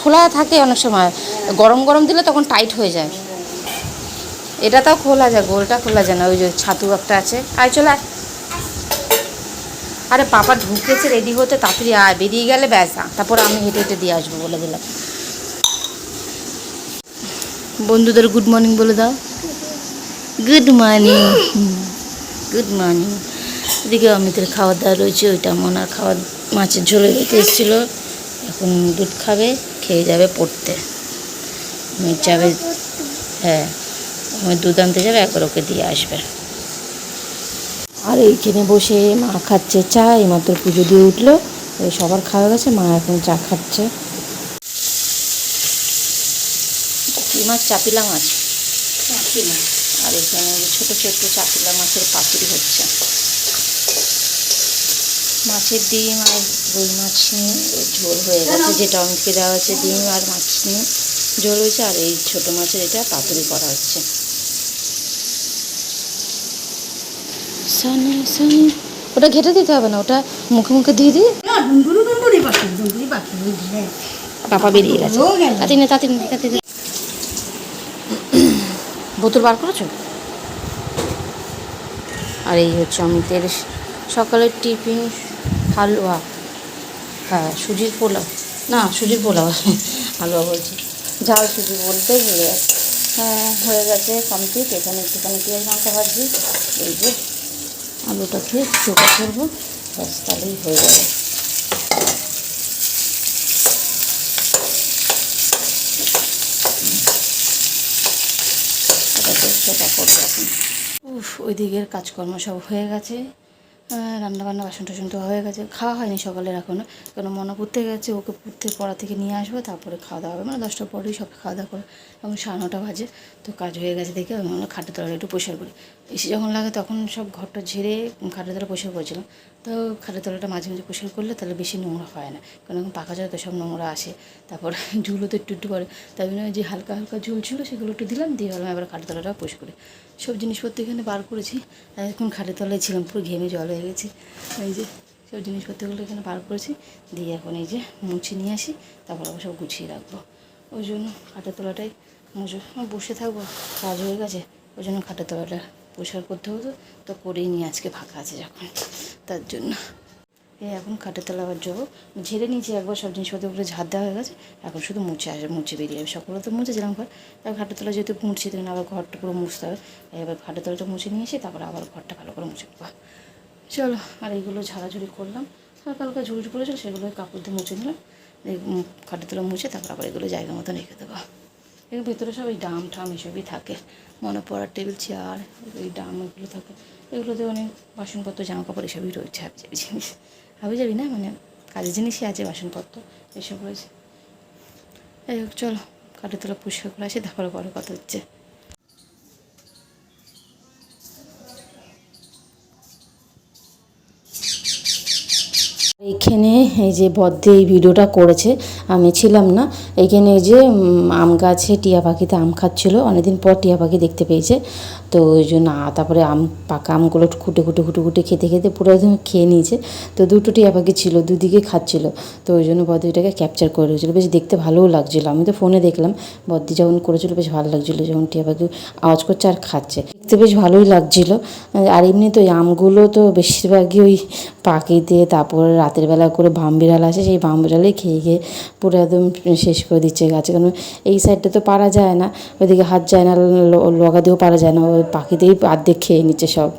খোলা থাকে অনেক সময়। গরম গরম দিলে তখন টাইট হয়ে যায়। এটা তাও খোলা যায়, গোলটা খোলা যায় না, ওই যে ছাতু একটা আছে। আয়, চলে আয়। আরে পাপা ঢুকেছে রেডি হতে, তাড়াতাড়ি আয়। বেরিয়ে গেলে ব্যাস তারপর আমি হেঁটে হেঁটে দিয়ে আসব বলে দিলাম। বন্ধুদের গুড মর্নিং বলে দাও। গুড মর্নিং গুড মর্নিং এদিকে অমিতের খাওয়া দাওয়া রয়েছে, ওইটা মনার খাওয়া মাছের ঝোলে রেখে এসেছিল। দুধ খাবে খেয়ে যাবে পড়তে। অমিত যাবে হ্যাঁ অমিত দুধ আনতে যাবে একবার ওকে দিয়ে আসবে। আর এইখানে বসে মা খাচ্ছে চা এইমাত্র পুজো দিয়ে উঠল এই সবার খাওয়া গেছে মা এখন চা খাচ্ছে। কি মাছ? চাপিলা মাছ। আর এখানে ছোটো ছোটো চাপিলা মাছের পাতুরি হচ্ছে। মাছের ডিম আর রুই মাছ নিয়ে ঝোল হয়ে গেছে। যেটা অমিতকে দেওয়া হয়েছে ডিম আর মাছ নিয়ে ঝোল হয়েছে আর এই ছোটো মাছের এটা পাতুরি করা হচ্ছে। সানি সানি। ওটা ঘেটে দিতে হবে না ওটা মুখে মুখে দিয়ে দিই। পাপা বেরিয়ে গেছে। তাতে নে তাতে তাতে। বোতল বার করেছ? আর এই হচ্ছে অমিতের সকালের টিফিন। হালুয়া। হ্যাঁ সুজির পোলাও। না, সুজির পোলাও। হালুয়া বলছি। ঝাল সুজি বলতে ভুলে হ্যাঁ হয়ে গেছে কমপ্লিট এখানে একটুখানি পেঁয়াজ লঙ্কা ভাজছি এই যে আলুটাকে চোখা করব ব্যাস, তাহলেই হয়ে যাবে। সেটা করব এখন। উফ ওই দিকের কাজকর্ম সব হয়ে গেছে। রান্না বান্না বাসন টাসন তো হয়ে গেছে। খাওয়া হয়নি সকালের এখনও কেন মনে পড়তে গেছে, ওকে পড়তে পড়া থেকে নিয়ে আসব, তারপরে খাওয়া দাওয়া হবে। মানে দশটার পরেই সব খাওয়া দাওয়া করে। এবং সাড়ে নটা বাজে, তো কাজ হয়ে গেছে দেখে আমি খাটের তলাটা একটু পরিষ্কার করি। এসে যখন লাগে তখন সব ঘরটা ঝেড়ে খাটের তলা পরিষ্কার করেছিলাম। তো খাটের তলাটা মাঝে মাঝে পরিষ্কার করলে তাহলে বেশি নোংরা হয় না। কারণ এখন পাকা যায় তো সব নোংরা আসে। তারপর ঝুলও তো একটু একটু করে। তাই জন্য যে হালকা হালকা ঝুল ছিল সেগুলো একটু দিলাম, দিয়ে ভাবলাম এবার খাটের তলাটা পরিষ্কার করি। সব জিনিসপত্র এখানে বার করেছি। এখন খাটের তলায় ছিলাম, পুরো ঘেমে জল হয়ে গেছি। এই যে সব জিনিসপত্রগুলো এখানে বার করেছি। দিয়ে এখন এই যে মুছে নিয়ে আসি, তারপর আবার সব গুছিয়ে রাখব। ওই জন্য খাটের তলাটাই মুছে বসে থাকব, কাজ হয়ে গেছে। ওই জন্য খাটের তলাটা পরিষ্কার করতে হতো। তো করেই নিয়ে আজকে ফাঁকা আছে যখন। তার জন্য। এই এখন খাটের তলা আবার যাব। ঝেড়ে নিয়েছি একবার, সব জিনিসপত্রগুলো ঝাড় দেওয়া হয়ে গেছে। এখন শুধু মুছে আসে, মুছে বেরিয়ে যাবে। সকালে তো মুছেছিলাম ঘর। তারপর খাটের তলা যেহেতু মুছছি তখন আবার ঘরটা পুরো মুছতে হবে। এবার খাটের তলাটা মুছে নিয়ে এসে তারপর আবার ঘরটা ভালো করে মুছে দেবো চলো, আর এইগুলো ঝাড়াঝুড়ি করলাম। হালকা হালকা ঝুড়ি পড়েছিল, সেগুলো কাপড় দিয়ে মুছে নিলাম। এই খাটের তলা মুছে তারপর আবার এগুলো জায়গা মতন রেখে দেবো। এর ভিতরে সব এই ডাম ঠাম এসবই থাকে। মনে পড়ার টেবিল, চেয়ার, এই ডাম এগুলো থাকে। এগুলোতে অনেক বাসনপত্র জামা কাপড় এসবই রয়েছে হাবি যাবি জিনিস। হাবি যাবি না? মানে কাজের জিনিসই আছে বাসনপত্র, এসব রয়েছে। এই হোক, চলো, কাঠের তোলা পরিষ্কার করে আসে, তারপরে পরে কথা হচ্ছে। এখানে এই যে বদ্ধে এই ভিডিওটা করেছে, আমি ছিলাম না। এখানে এই যে আম গাছে টিয়া পাখিতে আম খাচ্ছিল, অনেকদিন পর টিয়া পাখি দেখতে পেয়েছে। তো ওই জন্য তারপরে আম, পাকা আমগুলো খুঁটে খুঁটে খুঁটে খুঁটে খেতে খেতে পুরো একদম খেয়ে নিয়েছে। তো দুটো টিয়া পাখি ছিল, দুদিকে খাচ্ছিল। তো ওই জন্য বদ্দিটাকে ক্যাপচার করে রেখেছিলো বেশ দেখতে ভালোও লাগছিল। আমি তো ফোনে দেখলাম, বদ্দি যখন করেছিল বেশ ভালো লাগছিল যখন টিয়া পাখি আওয়াজ করছে আর খাচ্ছে। দেখতে বেশ ভালোই লাগছিল। আর এমনি তো আমগুলো তো বেশিরভাগই ওই পাখিতে, তারপর রাতের বেলা করে বাম বিড়াল আসে, সেই বাম বিড়ালেই খেয়ে খেয়ে পুরো একদম শেষ করে দিচ্ছে গাছে। কারণ এই সাইডটা তো পারা যায় না, ওইদিকে হাত যায় না লগা দিয়েও পারা যায় না। ওই পাখিতেই অর্ধেক খেয়ে নিচ্ছে সব।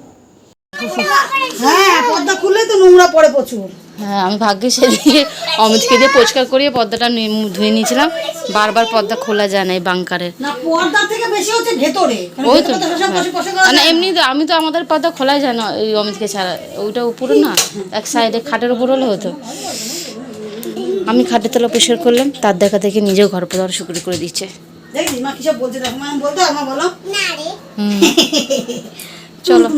হ্যাঁ পর্দা খুললে তো নোংরা পড়ে প্রচুর। হ্যাঁ আমি ভাগ্যে সেদিকে অমিতকে দিয়ে পরিষ্কার করিয়ে পর্দাটা ধুয়ে নিয়েছিলাম। বারবার পর্দা খোলা যায় না এই বাংকারের না পর্দা থেকে বেশি হচ্ছে ভেতরে। কারণ ওই তো। মানে যায়। এমনি তো আমি তো আমাদের পর্দা খোলাই যায় না ওই অমিতকে ছাড়া। ওইটা উপরে না এক সাইডে খাটের উপর হলে হতো। আমি খাটের তলা পরিষ্কার করলাম তার দেখা দেখে নিজেও ঘর পর শুকরি করে দিচ্ছে। মা কিসব বলছে? দেখো মা বলতো আমার বলো। চলো। না,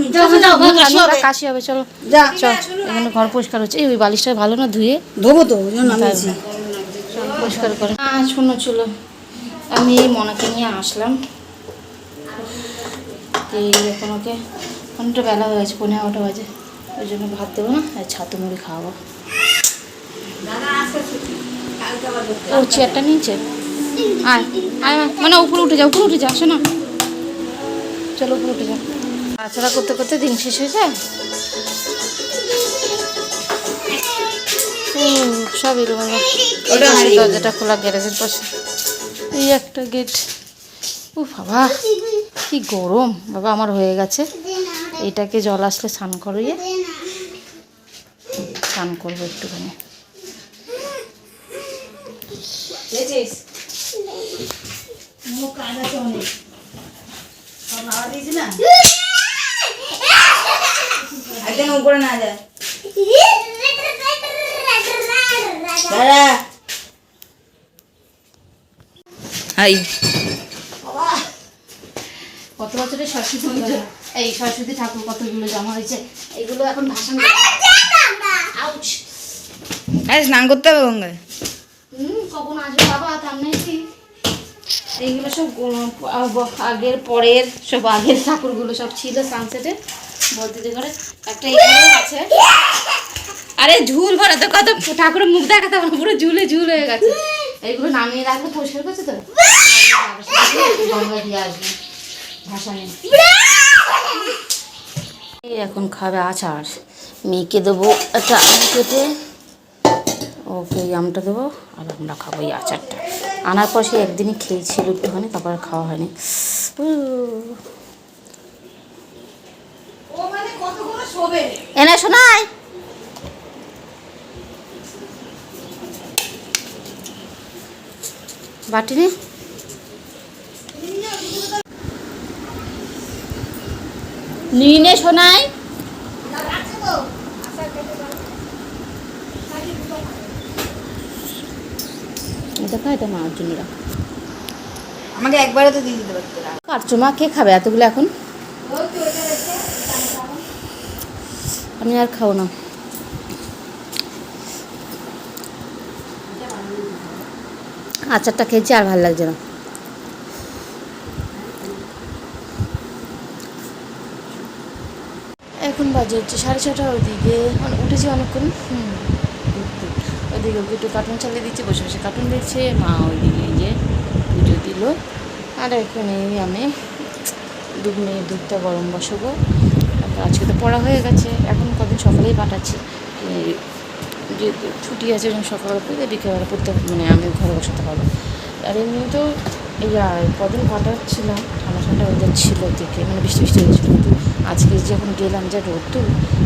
কাশি না, হবে। কাশি হবে চলো। যা চল এখানে ঘর পরিষ্কার হচ্ছে। এই ওই বালিশটা ভালো না ধুয়ে? ধোবো তো চলো পরিষ্কার করে। হ্যাঁ শোনো চলো। আমি মনাকে নিয়ে আসলাম। এই এখন ওকে অনেকটা বেলা হয়ে গেছে পনেরো এগারোটা বাজে। ওই জন্য ভাত দেবো না আর ছাতু মুড়ি খাওয়াবো। ও চেয়ারটা নিয়েছে? আয়। মানে উপরে উঠে যা উপরে উঠে যা আসো না চলো উপরে উঠে যা। তাছাড়া করতে করতে দিন শেষ হয়ে যায়। সব এরকম। দরজাটা খোলা গ্যারেজের পাশে। এই একটা গেট। ও বাবা কি গরম। বাবা আমার হয়ে গেছে। এটাকে জল আসলে স্নান করিয়ে স্নান করব একটুখানি। কাজ আছে অনেক। সব নাড়া দিয়েছি না? একদিন উপরে না যায় হাই। কত বছরের সরস্বতী এই সরস্বতী ঠাকুর কতগুলো জমা হয়েছে? এগুলো এখন ভাসান আউচ আরে স্নান করতে হবে গঙ্গায়। হুম কখন আসবে বাবা? তার এইগুলো সব আগের পরের সব আগের ঠাকুরগুলো সব ছিল সানসেটে বলতে করে একটা আছে। আরে ঝুল ভরা তো কত ঠাকুরের মুখ দেখাতে না, পুরো ঝুলে ঝুল হয়ে গেছে। এইগুলো নামিয়ে রাখলে পরিষ্কার করছে তো? আসবে ভাষা নেই এখন খাবে আচার। মেয়েকে দেবো একটা আম কেটে। ওকে এই আমটা দেবো আর আমরা খাব এই আচারটা। আনার পর সে একদিনই খেয়েছিল একটুখানি তারপর খাওয়া হয়নি। মানে এনে শোনাই। বাটি নে নিয়ে নে দেখো এটা মার জন্য রাখো আমাকে একবারে তো দিয়ে দিতে পারতো কাটছো মা কে খাবে এতগুলো এখন? আমি আর খাব না। আচারটা খেয়েছি আর ভালো লাগছে না। এখন বাজে হচ্ছে সাড়ে ছটা ওইদিকে মানে উঠেছি অনেকক্ষণ। হুম। ওইদিকে ওকে একটু কার্টুন চালিয়ে দিচ্ছে, বসে বসে কার্টুন দেখছে, মা ওইদিকে এই যে পুজো দিল। আর এখানে আমি দুধ নিয়ে দুধটা গরম বসাবো। তারপর আজকে তো পড়া হয়ে গেছে, এখন কদিন সকালেই পাঠাচ্ছি। যে ছুটি আছে যখন সকালে পড়তে বিকেলবেলা পড়তে মানে আমি ঘরে বসাতে পারব। আর এমনিতেও এই কদিন পাঠাচ্ছিলাম ঠান্ডা ঠান্ডা ওয়েদার ছিল দিকে মানে বৃষ্টি বৃষ্টি হয়েছিল আজকে যখন গেলাম যা রোদ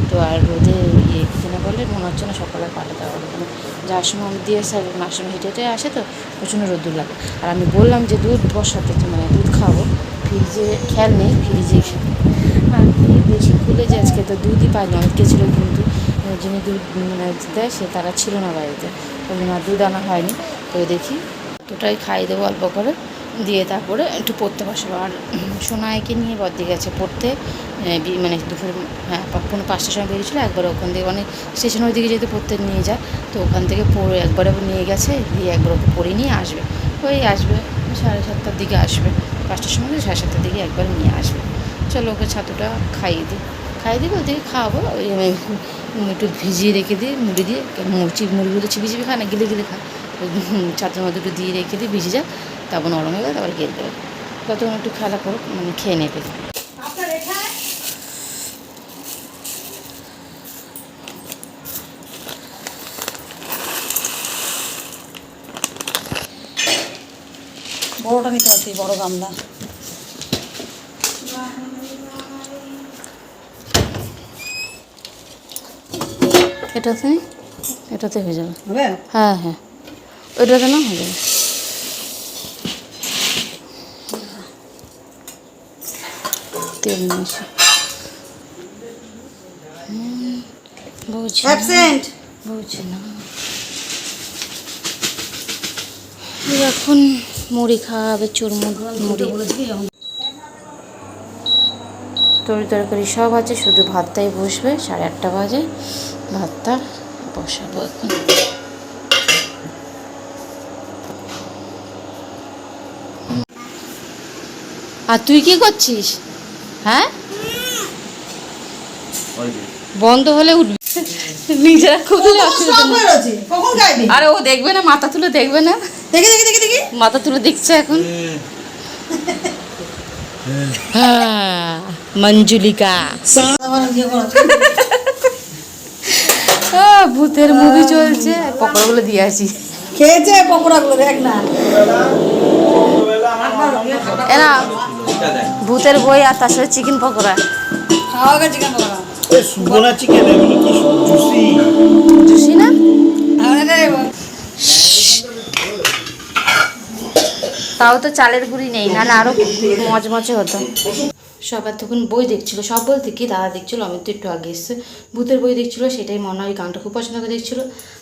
তো আর রোদে ইয়ে কিনে বলে, মনে হচ্ছে না সকালে পাঠাতে হবে কেন? যার সময় দিয়ে স্যার মাসে হেঁটে হেঁটে আসে তো, প্রচণ্ড রোদ্দুর লাগে। আর আমি বললাম যে দুধ বসাতে মানে দুধ খাব, ফ্রিজে খেয়াল নেই, ফ্রিজে কি বেশি খুলে যে আজকে তো দুধই পাই না অনেকে ছিল কিন্তু যিনি দুধ মানে দেয় সে তারা ছিল না বাড়িতে। ওই জন্য দুধ আনা হয়নি। তো দেখি, দুটাই খাইয়ে দেবো অল্প করে। দিয়ে তারপরে একটু পড়তে বসবো। আর সোনাইকে নিয়ে বদ্দি গেছে পড়তে মানে দুপুর হ্যাঁ পা- পৌনে পাঁচটার সময় বেরিয়েছিল, একবার ওখান থেকে অনেক স্টেশন ওই দিকে যেহেতু পড়তে নিয়ে যায়, তো ওখান থেকে পড়ে একবার নিয়ে গেছে, দিয়ে একবার ওকে পড়ে নিয়ে আসবে। ওই আসবে, সাড়ে সাতটার দিকে আসবে, পাঁচটার সময় সাড়ে সাতটার দিকে একবার নিয়ে আসবে। চলো ওকে ছাতুটা খাইয়ে দিই। খাইয়ে দিই ওদিকে খাওয়াবো? ওই একটু ভিজিয়ে রেখে দিই, মুড়ি দিয়ে, মুড়ি, মুড়িগুলো চিবি চিবি খায় না, গিলে গিলে খায়। ওই ছাতুর মধ্যে একটু দিয়ে রেখে দিই, ভিজে যাক তারপর নরম হয়ে গেলে তারপর গিয়ে দেবে ততক্ষণ একটু খেলা করুক মানে খেয়ে নেবে। বড়টা নিতে পারছি বড় গামলা। এটাতে? এটাতে হয়ে যাবে। হ্যাঁ হ্যাঁ। ওইটাতে না হয়ে যাবে। তেল নিয়েছি হুম, বুঝি না, অ্যাবসেন্ট বুঝি না এই এখন মুড়ি খাওয়াবে চুরমুর মুড়ি। তরি তরকারি সব আছে শুধু ভাতটাই বসবে সাড়ে আটটা বাজে। ভাতটা বসাবো এখন। আর তুই কি করছিস? হ্যাঁ? বন্ধ হলে উঠবে। নিজেরা খুললে আরে ও দেখবে না মাথা তুলে দেখবে না। দেখি দেখি দেখি দেখি। মাথা তুলে দেখছে এখন। হ্যাঁ। মঞ্জুলিকা। ভূতের মুভি চলছে। পকোড়াগুলো দিয়ে আসি। খেয়েছে পকোড়াগুলো দেখ না। এরা ভূতের বই আর তার সাথে চিকেন পকোড়া। খাওয়া চিকেন পকোড়া। এ সুগনা চিকেন এগুলো কি জুসি? জুসি না? তাও তো চালের গুঁড়ি নেই না আরও মজমচে হতো। সবার তখন বই দেখছিল, সব বলতে কি দাদা দেখছিল আমি তো একটু আগে এসছে, ভূতের বই দেখছিল, সেটাই মনে হয় গানটা খুব পছন্দ করে দেখছিল।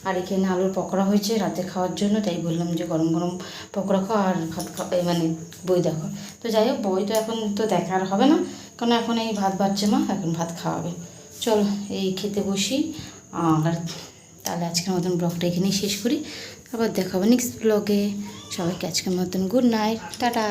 আর এখানে আলুর পকোড়া হয়েছে রাতে খাওয়ার জন্য, তাই বললাম যে গরম গরম পকোড়া খাও আর ভাত খাও মানে বই দেখো। তো যাই হোক, বই তো এখন তো দেখা আর হবে না কারণ এখন এই ভাত বাড়ছে মা, এখন ভাত খাওয়াবে চলো, এই খেতে বসি, আর তাহলে আজকের মতন ব্লগটা এখানেই শেষ করি। আবার দেখাবো নেক্সট ব্লগে সবাইকে আজকের মতন গুড নাইট টাটা।